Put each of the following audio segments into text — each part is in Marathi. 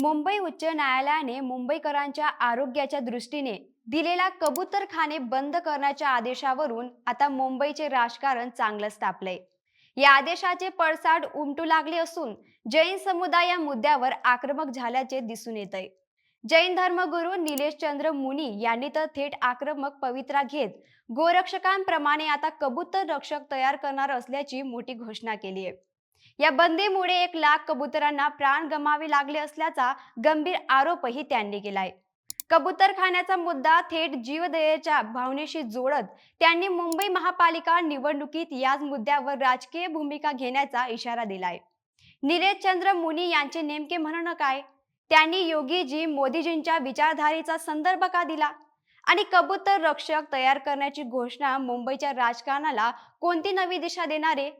मुंबई उच्च न्यायालयाने मुंबईकरांच्या आरोग्याच्या दृष्टीने दिलेला कबूतरखाने बंद करण्याच्या आदेशावरून आता मुंबईचे राजकारण चांगलंच तापलंय या आदेशाचे पडसाद उमटू लागले असून जैन समुदाय या मुद्द्यावर आक्रमक झाल्याचे दिसून येत आहे जैन धर्मगुरू निलेश चंद्र मुनी यांनी तर थेट आक्रमक पवित्रा घेत गोरक्षकांप्रमाणे आता कबूतर रक्षक तयार करणार असल्याची मोठी घोषणा केली आहे. या बंदीमुळे एक लाख कबुतरांना प्राण गमावे लागले असल्याचा गंभीर आरोपही त्यांनी केलाय. कबूतरखान्याचा मुद्दा थेट जीवदयेच्या भावनेशी जोडत त्यांनी मुंबई महापालिका निवडणुकीत याच मुद्द्यावर राजकीय भूमिका घेण्याचा इशारा दिलाय. निलेश चंद्र मुनी यांचे नेमके म्हणणं काय? त्यांनी योगीजी मोदीजींच्या विचारधारेचा संदर्भ का दिला? आणि कबूतर रक्षक तयार करण्याची घोषणा मुंबईच्या राजकारणाला कोणती नवी दिशा देणारे?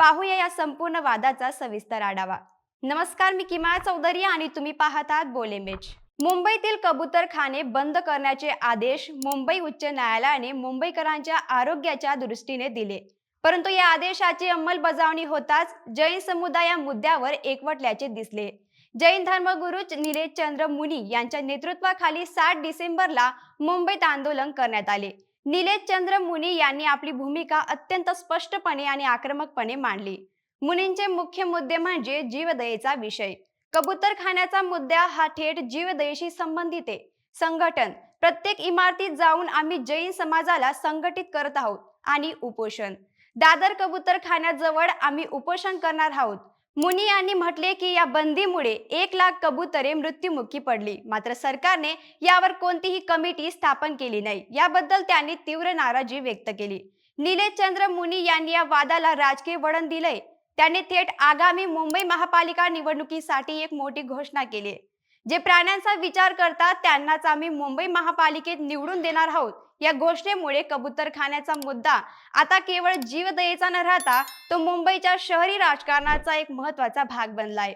पाहूया या संपूर्ण वादाचा सविस्तर आढावा. नमस्कार मी किमाळ चौधरी आणि तुम्ही पाहतात बोलेमेज मुंबईतील कबूतरखाने बंद करण्याचे आदेश मुंबई उच्च न्यायालयाने मुंबईकरांच्या आरोग्याच्या दृष्टीने दिले. परंतु या आदेशाची अंमलबजावणी होताच जैन समुदाय या मुद्द्यावर एकवटल्याचे दिसले. जैन धर्मगुरू निलेश चंद्र मुनी यांच्या नेतृत्वाखाली सात डिसेंबरला मुंबईत आंदोलन करण्यात आले. निलेश चंद्र मुनी यांनी आपली भूमिका अत्यंत स्पष्टपणे आणि आक्रमकपणे मांडली. मुनींचे मुख्य मुद्दे म्हणजे जीवदयेचा विषय. कबूतरखान्याचा मुद्दा हा थेट जीवदयेशी संबंधित आहे. संघटन. प्रत्येक इमारतीत जाऊन आम्ही जैन समाजाला संघटित करत आहोत आणि उपोषण. दादर कबूतरखान्याजवळ आम्ही उपोषण करणार आहोत. मुनी यांनी म्हटले की या बंदीमुळे एक लाख कबुतरे मृत्युमुखी पडली. मात्र सरकारने यावर कोणतीही कमिटी स्थापन केली नाही. याबद्दल त्यांनी तीव्र नाराजी व्यक्त केली. निलेश चंद्र मुनी यांनी या वादाला राजकीय वळण दिलंय. त्यांनी थेट आगामी मुंबई महापालिका निवडणुकीसाठी एक मोठी घोषणा केली जे प्राण्यांचा विचार करतात त्यांनाच आम्ही मुंबई महापालिकेत निवडून देणार आहोत. या घोषणेमुळे कबुतरखान्याचा मुद्दा आता केवळ जीवदयेचा न राहता तो मुंबईच्या शहरी राजकारणाचा एक महत्त्वाचा भाग बनलाय.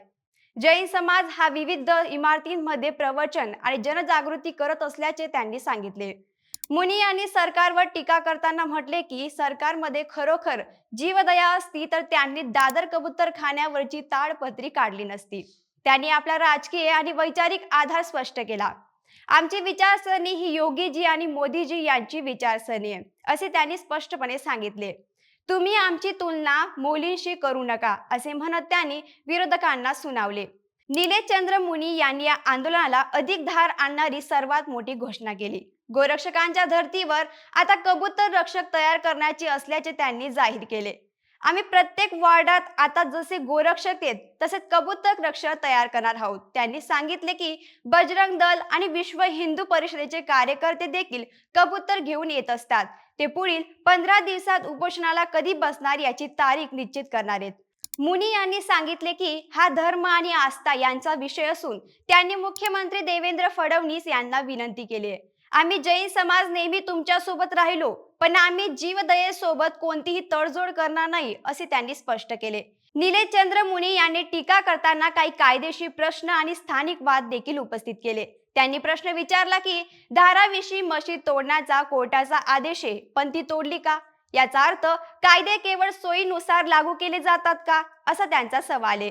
जैन समाज हा विविध इमारतींमध्ये प्रवचन आणि जनजागृती करत असल्याचे त्यांनी सांगितले. मुनी यांनी सरकारवर टीका करताना म्हटले की सरकारमध्ये खरोखर जीवदया असती तर त्यांनी दादर कबुतरखान्यावरची ताडपत्री काढली नसती. त्यांनी आपला राजकीय आणि वैचारिक आधार स्पष्ट केला. आमची विचारसरणी ही योगीजी आणि मोदीजी यांची विचारसरणी आहे असे त्यांनी स्पष्टपणे सांगितले. तुम्ही आमची तुलना मोलींशी करू नका असे म्हणत त्यांनी विरोधकांना सुनावले. निलेश चंद्र मुनी यांनी या आंदोलनाला अधिक धार आणणारी सर्वात मोठी घोषणा केली. गोरक्षकांच्या धर्तीवर आता कबूतर रक्षक तयार करण्याची असल्याचे त्यांनी जाहीर केले. आम्ही प्रत्येक वॉर्डात आता जसे गोरक्षक आहेत तसेच कबूतर रक्षक तयार करणार आहोत. त्यांनी सांगितले की बजरंग दल आणि विश्व हिंदू परिषदेचे कार्यकर्ते देखील कबूतर घेऊन येत असतात. ते पुढील पंधरा दिवसात उपोषणाला कधी बसणार याची तारीख निश्चित करणार आहेत. मुनी यांनी सांगितले की हा धर्म आणि आस्था यांचा विषय असून त्यांनी मुख्यमंत्री देवेंद्र फडणवीस यांना विनंती केली आहे. आम्ही जैन समाज नेहमी तुमच्यासोबत राहिलो. पण आम्ही जीवदयेसोबत कोणतीही तडजोड करणार नाही असे त्यांनी स्पष्ट केले. निलेश चंद्र मुनी यांनी टीका करताना काही कायदेशीर प्रश्न आणि स्थानिक वाद देखील उपस्थित केले. त्यांनी प्रश्न विचारला की धाराविषयी मशीद तोडण्याचा कोर्टाचा आदेश आहे पण ती तोडली का? याचा अर्थ कायदे केवळ सोयीनुसार लागू केले जातात का? असा त्यांचा सवाल आहे.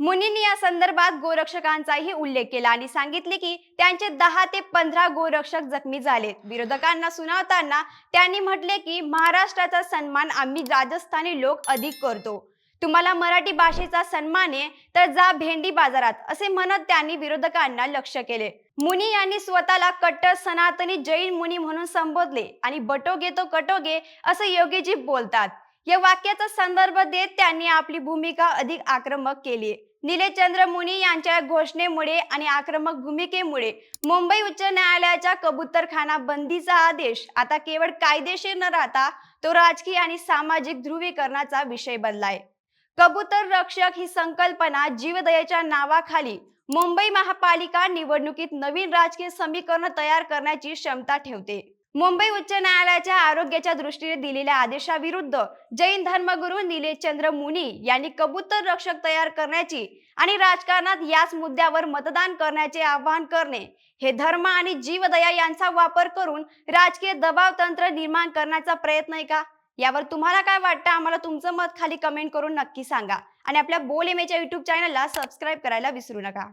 मुनींनी या संदर्भात गोरक्षकांचाही उल्लेख केला आणि सांगितले की त्यांचे दहा ते पंधरा गोरक्षक जखमी झाले विरोधकांना सुनावताना त्यांनी म्हटले की महाराष्ट्राचा सन्मान आम्ही राजस्थानी लोक अधिक करतो. तुम्हाला मराठी भाषेचा सन्मान आहे तर जा भेंडी बाजारात असे म्हणत त्यांनी विरोधकांना लक्ष केले. मुनी यांनी स्वतःला कट्टर सनातनी जैन मुनी म्हणून संबोधले आणि बटोगे तो कटोगे असं योगीजी बोलतात. या वाक्याचा संदर्भ देत त्यांनी आपली भूमिका अधिक आक्रमक केली. निलेश चंद्र मुनी यांच्या घोषणेमुळे आणि आक्रमक भूमिकेमुळे मुंबई उच्च न्यायालयाच्या कबूतरखाना बंदीचा आदेश. आता केवळ कायदेशीर न राहता तो राजकीय आणि सामाजिक ध्रुवीकरणाचा विषय बनलाय. कबूतर रक्षक ही संकल्पना जीवदयेच्या नावाखाली मुंबई महापालिका निवडणुकीत नवीन राजकीय समीकरण तयार करण्याची क्षमता ठेवते. मुंबई उच्च न्यायालयाच्या आरोग्याच्या दृष्टीने दिलेल्या आदेशाविरुद्ध जैन धर्मगुरू निलेश चंद्र मुनी यांनी कबूतर रक्षक तयार करण्याची आणि राजकारणात याच मुद्द्यावर मतदान करण्याचे आवाहन करणे हे धर्म आणि जीवदया यांचा वापर करून राजकीय दबाव तंत्र निर्माण करण्याचा प्रयत्न आहे का? यावर तुम्हाला काय वाटतं? आम्हाला तुमचं मत खाली कमेंट करून नक्की सांगा. आणि आपल्या बोल एमेच्या युट्यूब चॅनलला सबस्क्राईब करायला विसरू नका.